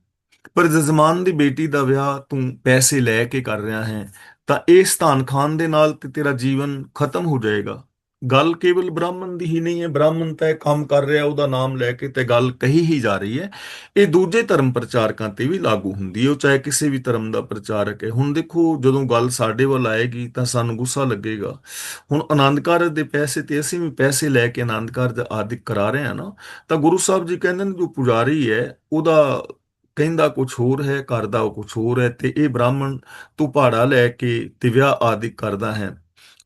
ਪਰ ਜਜ਼ਮਾਨ ਦੀ ਬੇਟੀ ਦਾ ਵਿਆਹ ਤੂੰ ਪੈਸੇ ਲੈ ਕੇ ਕਰ ਰਿਹਾ ਹੈ, ਤਾਂ ਇਸ ਧਾਨ ਖਾਨ ਦੇ ਨਾਲ ਤੇ ਤੇਰਾ ਜੀਵਨ ਖਤਮ ਹੋ ਜਾਏਗਾ। ਗੱਲ ਕੇਵਲ ਬ੍ਰਾਹਮਣ ਦੀ ਹੀ ਨਹੀਂ ਹੈ, ਬ੍ਰਾਹਮਣ ਤਾਂ ਇਹ ਕੰਮ ਕਰ ਰਿਹਾ, ਉਹਦਾ ਨਾਮ ਲੈ ਕੇ ਤੇ ਗੱਲ ਕਹੀ ਹੀ ਜਾ ਰਹੀ ਹੈ। ਇਹ ਦੂਜੇ ਧਰਮ ਪ੍ਰਚਾਰਕਾਂ ਤੇ ਵੀ ਲਾਗੂ ਹੁੰਦੀ ਹੈ, ਉਹ ਚਾਹੇ ਕਿਸੇ ਵੀ ਧਰਮ ਦਾ ਪ੍ਰਚਾਰਕ ਹੈ। ਹੁਣ ਦੇਖੋ, ਜਦੋਂ ਗੱਲ ਸਾਡੇ ਵੱਲ ਆਏਗੀ ਤਾਂ ਸਾਨੂੰ ਗੁੱਸਾ ਲੱਗੇਗਾ। ਹੁਣ ਆਨੰਦ ਕਾਰਜ ਦੇ ਪੈਸੇ ਤੇ ਅਸੀਂ ਵੀ ਪੈਸੇ ਲੈ ਕੇ ਆਨੰਦ ਕਾਰਜ ਆਦਿਕ ਕਰਾ ਰਹੇ ਹਾਂ ਨਾ, ਤਾਂ ਗੁਰੂ ਸਾਹਿਬ ਜੀ ਕਹਿੰਦੇ ਨੇ, ਜੋ ਪੁਜਾਰੀ ਹੈ, ਉਹਦਾ ਕਹਿੰਦਾ ਕੁਝ ਹੋਰ ਹੈ ਕਰਦਾ ਉਹ ਕੁਝ ਹੋਰ ਹੈ ਤੇ ਇਹ ਬ੍ਰਾਹਮਣ ਤੂੰ ਪਹਾੜਾ ਲੈ ਕੇ ਤੇ ਵਿਆਹ ਆਦਿਕ ਕਰਦਾ ਹੈ।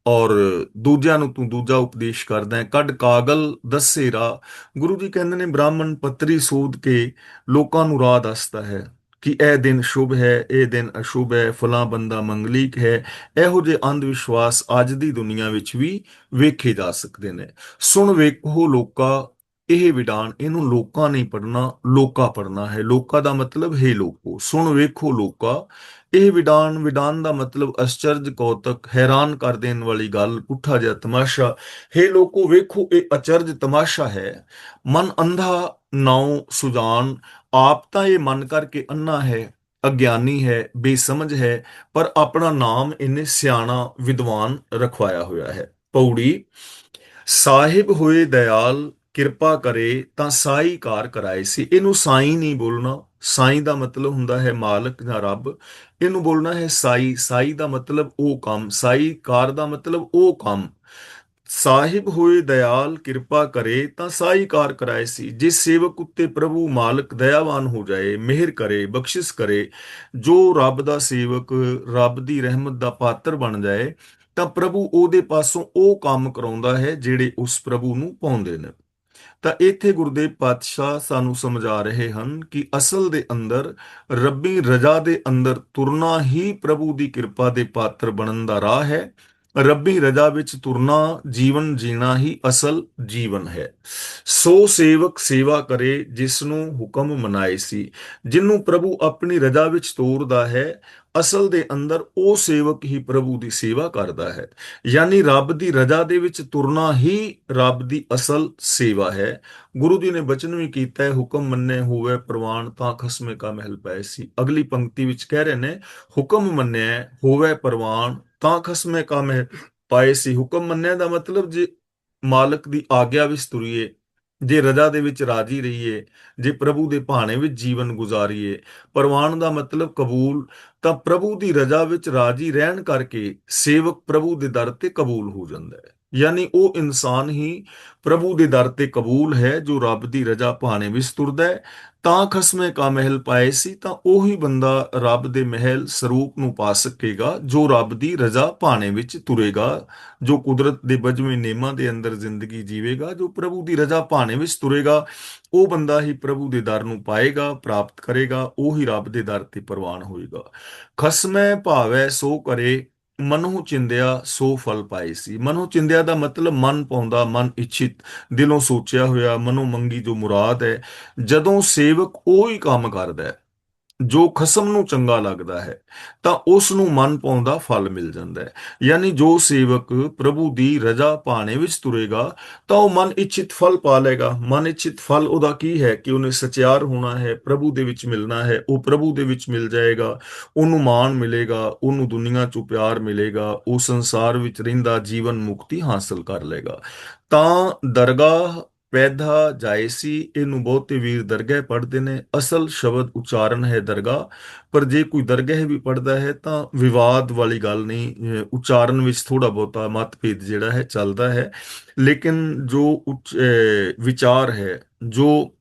ਔਰ ਦੂਜਿਆਂ ਨੂੰ ਤੂੰ ਦੂਜਾ ਉਪਦੇਸ਼ ਕਰਦਾ ਹੈ। ਕੱਢ ਕਾਗਲ, ਦੱਸੇ ਰਾਹ। ਗੁਰੂ ਜੀ ਕਹਿੰਦੇ ਨੇ, ਬ੍ਰਾਹਮਣ ਪੱਤਰੀ ਸੋਧ ਕੇ ਲੋਕਾਂ ਨੂੰ ਰਾਹ ਦੱਸਦਾ ਹੈ ਕਿ ਇਹ ਦਿਨ ਸ਼ੁਭ ਹੈ, ਇਹ ਦਿਨ ਅਸ਼ੁਭ ਹੈ, ਫਲਾਂ ਬੰਦਾ ਮੰਗਲੀਕ ਹੈ। ਇਹੋ ਜਿਹੇ ਅੰਧ ਵਿਸ਼ਵਾਸ ਅੱਜ ਦੀ ਦੁਨੀਆ ਵਿੱਚ ਵੀ ਵੇਖੇ ਜਾ ਸਕਦੇ ਨੇ। ਸੁਣ ਵੇਖੋ ਲੋਕਾ ਇਹ ਵਿਡਾਨ ਇਹਨੂੰ ਲੋਕਾਂ ਨਹੀਂ ਪੜਨਾ ਲੋਕਾ ਪੜਨਾ ਹੈ। ਲੋਕਾ ਦਾ ਮਤਲਬ, ਹੈ ਲੋਕੋ, ਸੁਣ ਵੇਖੋ ਲੋਕਾ। ਇਹ ਵਿਡਾਨ ਵਿਡਾਨ ਦਾ ਮਤਲਬ ਅਚਰਜ ਕੌਤਕ, ਹੈਰਾਨ ਕਰ ਦੇਣ ਵਾਲੀ ਗੱਲ, ਪੁੱਠਾ ਜਿਹਾ ਤਮਾਸ਼ਾ। ਹੈ ਲੋਕੋ, ਵੇਖੋ, ਇਹ ਅਚਰਜ ਤਮਾਸ਼ਾ ਹੈ। ਮਨ ਅੰਧਾ, ਨਾਉ, ਸੁਜਾਨ, ਆਪ ਤਾਂ ਇਹ ਮਨ ਕਰਕੇ ਅੰਨਾ ਹੈ, ਅਗਿਆਨੀ ਹੈ, ਬੇਸਮਝ ਹੈ, ਪਰ ਆਪਣਾ ਨਾਮ ਇਹਨੇ ਸਿਆਣਾ, ਵਿਦਵਾਨ ਰਖਵਾਇਆ ਹੋਇਆ ਹੈ। ਪੌੜੀ, ਸਾਹਿਬ ਹੋਏ ਦਇਆਲ ਕਿਰਪਾ ਕਰੇ ਤਾਂ ਸਾਈ ਕਾਰ ਕਰਾਏ ਸੀ। ਇਹਨੂੰ ਸਾਈ ਨਹੀਂ ਬੋਲਣਾ। ਸਾਈ ਦਾ ਮਤਲਬ ਹੁੰਦਾ ਹੈ ਮਾਲਕ ਜਾਂ ਰੱਬ। ਇਹਨੂੰ ਬੋਲਣਾ ਹੈ ਸਾਈ। ਸਾਈ ਦਾ ਮਤਲਬ ਉਹ ਕੰਮ। ਸਾਈ ਕਾਰ ਦਾ ਮਤਲਬ ਉਹ ਕੰਮ। ਸਾਹਿਬ ਹੋਏ ਦਇਆਲ, ਕਿਰਪਾ ਕਰੇ ਤਾਂ ਸਾਈ ਕਾਰ ਕਰਾਏ ਸੀ। ਜਿਸ ਸੇਵਕ ਉੱਤੇ ਪ੍ਰਭੂ ਮਾਲਕ ਦਇਆਵਾਨ ਹੋ ਜਾਏ, ਮਿਹਰ ਕਰੇ, ਬਖਸ਼ਿਸ਼ ਕਰੇ, ਜੋ ਰੱਬ ਦਾ ਸੇਵਕ, ਰੱਬ ਦੀ ਰਹਿਮਤ ਦਾ ਪਾਤਰ ਬਣ ਜਾਏ, ਤਾਂ ਪ੍ਰਭੂ ਉਹਦੇ ਪਾਸੋਂ ਉਹ ਕੰਮ ਕਰਾਉਂਦਾ ਹੈ ਜਿਹੜੇ ਉਸ ਪ੍ਰਭੂ ਨੂੰ ਪਾਉਂਦੇ ਨੇ। ਤਾਂ ਇੱਥੇ ਗੁਰਦੇਵ ਪਾਤਸ਼ਾਹ ਸਾਨੂੰ ਸਮਝਾ ਰਹੇ ਹਨ ਕਿ ਅਸਲ ਦੇ ਅੰਦਰ ਰੱਬੀ ਰਜ਼ਾ ਦੇ ਅੰਦਰ ਤੁਰਨਾ ਹੀ ਪ੍ਰਭੂ ਦੀ ਕਿਰਪਾ ਦੇ ਪਾਤਰ ਬਣਨ ਦਾ ਰਾਹ ਹੈ। ਰੱਬੀ ਰਜ਼ਾ ਵਿੱਚ ਤੁਰਨਾ, ਜੀਵਨ ਜੀਣਾ ਹੀ ਅਸਲ ਜੀਵਨ ਹੈ। ਸੋ ਸੇਵਕ ਸੇਵਾ ਕਰੇ ਜਿਸ ਨੂੰ ਹੁਕਮ ਮਨਾਏ ਸੀ ਜਿਹਨੂੰ ਪ੍ਰਭੂ ਆਪਣੀ ਰਜ਼ਾ ਵਿੱਚ ਤੋਰਦਾ ਹੈ ਅਸਲ ਦੇ ਅੰਦਰ ਉਹ ਸੇਵਕ ਹੀ ਪ੍ਰਭੂ ਦੀ ਸੇਵਾ ਕਰਦਾ ਹੈ। ਯਾਨੀ ਰੱਬ ਦੀ ਰਜ਼ਾ ਦੇ ਵਿੱਚ ਤੁਰਨਾ ਹੀ ਰੱਬ ਦੀ ਅਸਲ ਸੇਵਾ ਹੈ। ਗੁਰੂ ਜੀ ਨੇ ਬਚਨ ਵੀ ਕੀਤਾ ਹੈ, ਹੁਕਮ ਮੰਨੇ ਹੋਵੇ ਪ੍ਰਵਾਨ ਤਾਂ ਖਸਮੇ ਕਾ ਮਹਿਲ ਪਏ ਸੀ। ਅਗਲੀ ਪੰਕਤੀ ਵਿੱਚ ਕਹਿ ਰਹੇ ਨੇ, ਹੁਕਮ ਮੰਨਿਆ ਹੋਵੇ ਪ੍ਰਵਾਨ ਤਾਂ ਖਸਮੇ ਕਾ ਮਹਿਲ ਪਾਏ ਸੀ। ਹੁਕਮ ਮੰਨਿਆ ਦਾ ਮਤਲਬ ਜੇ ਮਾਲਕ ਦੀ ਆਗਿਆ ਵਿੱਚ ਤੁਰੀਏ ਜੇ ਰਜ਼ਾ ਦੇ ਵਿੱਚ ਰਾਜੀ ਰਹੀਏ, ਜੇ ਪ੍ਰਭੂ ਦੇ ਭਾਣੇ ਵਿੱਚ ਜੀਵਨ ਗੁਜ਼ਾਰੀਏ, ਪ੍ਰਵਾਨ ਦਾ ਮਤਲਬ ਕਬੂਲ, ਤਾਂ ਪ੍ਰਭੂ ਦੀ ਰਜ਼ਾ ਵਿੱਚ ਰਾਜੀ ਰਹਿਣ ਕਰਕੇ ਸੇਵਕ ਪ੍ਰਭੂ ਦੇ ਦਰ ਤੇ ਕਬੂਲ ਹੋ ਜਾਂਦਾ ਹੈ। ਯਾਨੀ ਉਹ ਇਨਸਾਨ ਹੀ ਪ੍ਰਭੂ ਦੇ ਦਰ ਤੇ ਕਬੂਲ ਹੈ, ਜੋ ਰੱਬ ਦੀ ਰਜ਼ਾ ਭਾਣੇ ਵਿੱਚ ਤੁਰਦਾ ਹੈ। ਤਾਂ ਖਸਮੇ ਕਾ ਮਹਿਲ ਪਾਏ ਸੀ, ਤਾਂ ਉਹੀ ਬੰਦਾ ਰੱਬ ਦੇ ਮਹਿਲ ਸਰੂਪ ਨੂੰ ਪਾ ਸਕੇਗਾ, ਜੋ ਰੱਬ ਦੀ ਰਜ਼ਾ ਭਾਣੇ ਵਿੱਚ ਤੁਰੇਗਾ, ਜੋ ਕੁਦਰਤ ਦੇ ਬਜਵੇਂ ਨੇਮਾਂ ਦੇ ਅੰਦਰ ਜ਼ਿੰਦਗੀ ਜੀਵੇਗਾ, ਜੋ ਪ੍ਰਭੂ ਦੀ ਰਜ਼ਾ ਭਾਣੇ ਵਿੱਚ ਤੁਰੇਗਾ। ਉਹ ਬੰਦਾ ਹੀ ਪ੍ਰਭੂ ਦੇ ਦਰ ਨੂੰ ਪਾਏਗਾ, ਪ੍ਰਾਪਤ ਕਰੇਗਾ, ਉਹੀ ਰੱਬ ਦੇ ਦਰ ਤੇ ਪ੍ਰਵਾਨ ਹੋਏਗਾ। ਖਸਮੈ ਭਾਵੈ ਸੋ ਕਰੇ ਮਨੁ ਚਿੰਦਿਆ ਸੋ ਫਲ ਪਾਏ ਸੀ। ਮਨੁ ਚਿੰਦਿਆ ਦਾ ਮਤਲਬ ਮਨ ਪਾਉਂਦਾ, ਮਨ ਇੱਛਿਤ, ਦਿਲੋਂ ਸੋਚਿਆ ਹੋਇਆ ਮਨੋ ਮੰਗੀ ਜੋ ਮੁਰਾਦ ਹੈ, ਜਦੋਂ ਸੇਵਕ ਉਹ ਹੀ ਕੰਮ ਕਰਦਾ ਹੈ ਜੋ ਖਸਮ ਨੂੰ ਚੰਗਾ ਲੱਗਦਾ ਹੈ, ਤਾਂ ਉਸ ਨੂੰ ਮਨ ਪਾਉਂਦਾ ਫਲ ਮਿਲ ਜਾਂਦਾ ਹੈ। ਯਾਨੀ ਜੋ ਸੇਵਕ ਪ੍ਰਭੂ ਦੀ ਰਜ਼ਾ ਪਾਣੇ ਵਿੱਚ ਤੁਰੇਗਾ, ਤਾਂ ਉਹ ਮਨ ਇੱਛਿਤ ਫਲ ਪਾ ਲੇਗਾ ਮਨ ਇੱਛਿਤ ਫਲ ਉਹਦਾ ਕੀ ਹੈ ਕਿ ਉਹਨੇ ਸਚਿਆਰ ਹੋਣਾ ਹੈ, ਪ੍ਰਭੂ ਦੇ ਵਿੱਚ ਮਿਲਣਾ ਹੈ, ਉਹ ਪ੍ਰਭੂ ਦੇ ਵਿੱਚ ਮਿਲ ਜਾਏਗਾ, ਉਹਨੂੰ ਮਾਣ ਮਿਲੇਗਾ, ਉਹਨੂੰ ਦੁਨੀਆ 'ਚੋਂ ਪਿਆਰ ਮਿਲੇਗਾ, ਉਹ ਸੰਸਾਰ ਵਿੱਚ ਰਹਿੰਦਾ ਜੀਵਨ ਮੁਕਤੀ ਹਾਸਲ ਕਰ ਲੇਗਾ ਤਾਂ ਦਰਗਾਹ ਪੈਦਾ ਜਾਇਸੀ, ਇਹਨੂੰ ਬਹੁਤੇ ਵੀਰ ਦਰਗਾਹ ਪੜ੍ਹਦੇ ਨੇ। ਅਸਲ ਸ਼ਬਦ ਉਚਾਰਨ ਹੈ ਦਰਗਾਹ, ਪਰ ਜੇ ਕੋਈ ਦਰਗਾਹ ਵੀ ਪੜ੍ਹਦਾ ਹੈ ਤਾਂ ਵਿਵਾਦ ਵਾਲੀ ਗੱਲ ਨਹੀਂ। ਉਚਾਰਨ ਵਿੱਚ ਥੋੜਾ ਬਹੁਤਾ ਮਤਭੇਦ ਜਿਹੜਾ ਹੈ ਚੱਲਦਾ ਹੈ। ਲੇਕਿਨ ਜੋ ਉਚ- ਵਿਚਾਰ ਹੈ, ਜੋ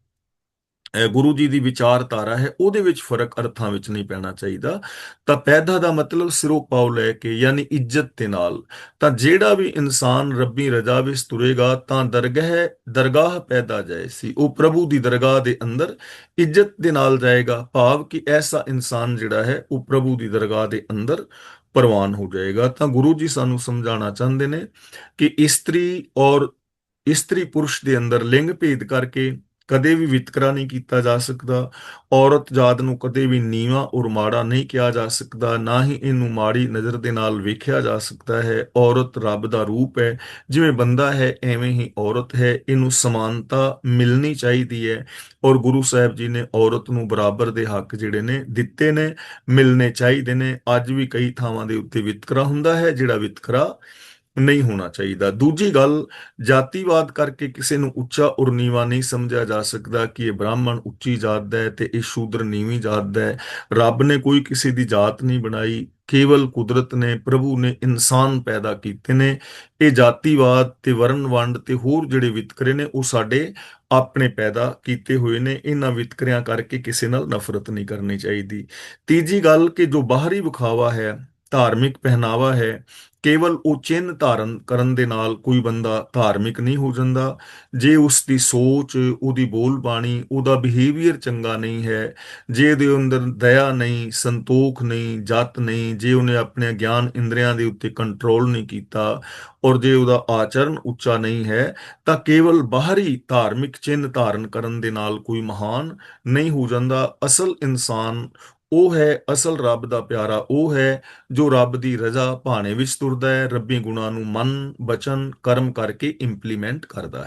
ਗੁਰੂ ਜੀ ਦੀ ਵਿਚਾਰਧਾਰਾ ਹੈ, ਉਹਦੇ ਵਿੱਚ ਫ਼ਰਕ ਅਰਥਾਂ ਵਿੱਚ ਨਹੀਂ ਪੈਣਾ ਚਾਹੀਦਾ। ਤਾਂ ਪੈਦਾ ਦਾ ਮਤਲਬ ਸਿਰੋਂ ਪਾਉ ਲੈ ਕੇ, ਯਾਨੀ ਇੱਜ਼ਤ ਦੇ ਨਾਲ। ਤਾਂ ਜਿਹੜਾ ਵੀ ਇਨਸਾਨ ਰੱਬੀ ਰਜ਼ਾ ਵਿੱਚ ਤੁਰੇਗਾ, ਤਾਂ ਦਰਗਾਹ ਦਰਗਾਹ ਪੈਦਾ ਜਾਏ ਸੀ। ਉਹ ਪ੍ਰਭੂ ਦੀ ਦਰਗਾਹ ਦੇ ਅੰਦਰ ਇੱਜ਼ਤ ਦੇ ਨਾਲ ਜਾਏਗਾ। ਭਾਵ ਕਿ ਐਸਾ ਇਨਸਾਨ ਜਿਹੜਾ ਹੈ, ਉਹ ਪ੍ਰਭੂ ਦੀ ਦਰਗਾਹ ਦੇ ਅੰਦਰ ਪ੍ਰਵਾਨ ਹੋ ਜਾਏਗਾ। ਤਾਂ ਗੁਰੂ ਜੀ ਸਾਨੂੰ ਸਮਝਾਉਣਾ ਚਾਹੁੰਦੇ ਨੇ ਕਿ ਇਸਤਰੀ ਔਰ ਇਸਤਰੀ ਪੁਰਸ਼ ਦੇ ਅੰਦਰ ਲਿੰਗ ਭੇਦ ਕਰਕੇ ਕਦੇ ਵੀ ਵਿਤਕਰਾ ਨਹੀਂ ਕੀਤਾ ਜਾ ਸਕਦਾ। ਔਰਤ ਜਾਤ ਨੂੰ ਕਦੇ ਵੀ ਨੀਵਾਂ ਔਰ ਮਾੜਾ ਨਹੀਂ ਕਿਹਾ ਜਾ ਸਕਦਾ, ਨਾ ਹੀ ਇਹਨੂੰ ਮਾੜੀ ਨਜ਼ਰ ਦੇ ਨਾਲ ਵੇਖਿਆ ਜਾ ਸਕਦਾ ਹੈ। ਔਰਤ ਰੱਬ ਦਾ ਰੂਪ ਹੈ, ਜਿਵੇਂ ਬੰਦਾ ਹੈ, ਐਵੇਂ ਹੀ ਔਰਤ ਹੈ। ਇਹਨੂੰ ਸਮਾਨਤਾ ਮਿਲਣੀ ਚਾਹੀਦੀ ਹੈ ਔਰ ਗੁਰੂ ਸਾਹਿਬ ਜੀ ਨੇ ਔਰਤ ਨੂੰ ਬਰਾਬਰ ਦੇ ਹੱਕ ਜਿਹੜੇ ਨੇ ਦਿੱਤੇ ਨੇ, ਮਿਲਣੇ ਚਾਹੀਦੇ ਨੇ। ਅੱਜ ਵੀ ਕਈ ਥਾਵਾਂ ਦੇ ਉੱਤੇ ਵਿਤਕਰਾ ਹੁੰਦਾ ਹੈ, ਜਿਹੜਾ ਵਿਤਕਰਾ ਨਹੀਂ ਹੋਣਾ ਚਾਹੀਦਾ। ਦੂਜੀ ਗੱਲ, ਜਾਤੀਵਾਦ ਕਰਕੇ ਕਿਸੇ ਨੂੰ ਉੱਚਾ ਔਰ ਨੀਵਾਂ ਨਹੀਂ ਸਮਝਿਆ ਜਾ ਸਕਦਾ ਕਿ ਇਹ ਬ੍ਰਾਹਮਣ ਉੱਚੀ ਜਾਤ ਦਾ ਹੈ ਤੇ ਇਹ ਸ਼ੂਦਰ ਨੀਵੀਂ ਜਾਤ ਦਾ ਹੈ। ਰੱਬ ਨੇ ਕੋਈ ਕਿਸੇ ਦੀ ਜਾਤ ਨਹੀਂ ਬਣਾਈ, ਕੇਵਲ ਕੁਦਰਤ ਨੇ, ਪ੍ਰਭੂ ਨੇ ਇਨਸਾਨ ਪੈਦਾ ਕੀਤੇ ਨੇ। ਇਹ ਜਾਤੀਵਾਦ ਤੇ ਵਰਨ ਵੰਡ ਤੇ ਹੋਰ ਜਿਹੜੇ ਵਿਤਕਰੇ ਨੇ, ਉਹ ਸਾਡੇ ਆਪਣੇ ਪੈਦਾ ਕੀਤੇ ਹੋਏ ਨੇ। ਇਹਨਾਂ ਵਿਤਕਰਿਆਂ ਕਰਕੇ ਕਿਸੇ ਨਾਲ ਨਫ਼ਰਤ ਨਹੀਂ ਕਰਨੀ ਚਾਹੀਦੀ। ਤੀਜੀ ਗੱਲ ਕਿ ਜੋ ਬਾਹਰੀ ਵਿਖਾਵਾ ਹੈ, ਧਾਰਮਿਕ ਪਹਿਨਾਵਾ ਹੈ ਕੇਵਲ ਉਹ ਚਿੰਨ੍ਹ ਧਾਰਨ ਕਰਨ ਦੇ ਨਾਲ ਕੋਈ ਬੰਦਾ ਧਾਰਮਿਕ ਨਹੀਂ ਹੋ ਜਾਂਦਾ। ਜੇ ਉਸ ਦੀ ਸੋਚ, ਉਹਦੀ ਬੋਲ ਬਾਣੀ ਉਹਦਾ ਬਿਹੇਵੀਅਰ ਚੰਗਾ ਨਹੀਂ ਹੈ, ਜੇ ਉਹਦੇ ਅੰਦਰ ਦਇਆ ਨਹੀਂ, ਸੰਤੋਖ ਨਹੀਂ, ਜਤ ਨਹੀਂ, ਜੇ ਉਹਨੇ ਆਪਣੇ ਗਿਆਨ ਇੰਦਰੀਆਂ ਦੇ ਉੱਤੇ ਕੰਟਰੋਲ ਨਹੀਂ ਕੀਤਾ ਔਰ ਜੇ ਉਹਦਾ ਆਚਰਣ ਉੱਚਾ ਨਹੀਂ ਹੈ, ਤਾਂ ਕੇਵਲ ਬਾਹਰੀ ਧਾਰਮਿਕ ਚਿੰਨ੍ਹ ਧਾਰਨ ਕਰਨ ਦੇ ਨਾਲ ਕੋਈ ਮਹਾਨ ਨਹੀਂ ਹੋ ਜਾਂਦਾ। ਅਸਲ ਇਨਸਾਨ ਉਹ ਹੈ ਅਸਲ ਰੱਬ ਦਾ ਪਿਆਰਾ, ਉਹ ਹੈ ਜੋ ਰੱਬ ਦੀ ਰਜ਼ਾ ਭਾਣੇ ਵਿੱਚ ਤੁਰਦਾ ਹੈ, ਰੱਬੀ ਗੁਣਾਂ ਨੂੰ ਮਨ, ਬਚਨ, ਕਰਮ ਕਰਕੇ ਇੰਪਲੀਮੈਂਟ ਕਰਦਾ ਹੈ।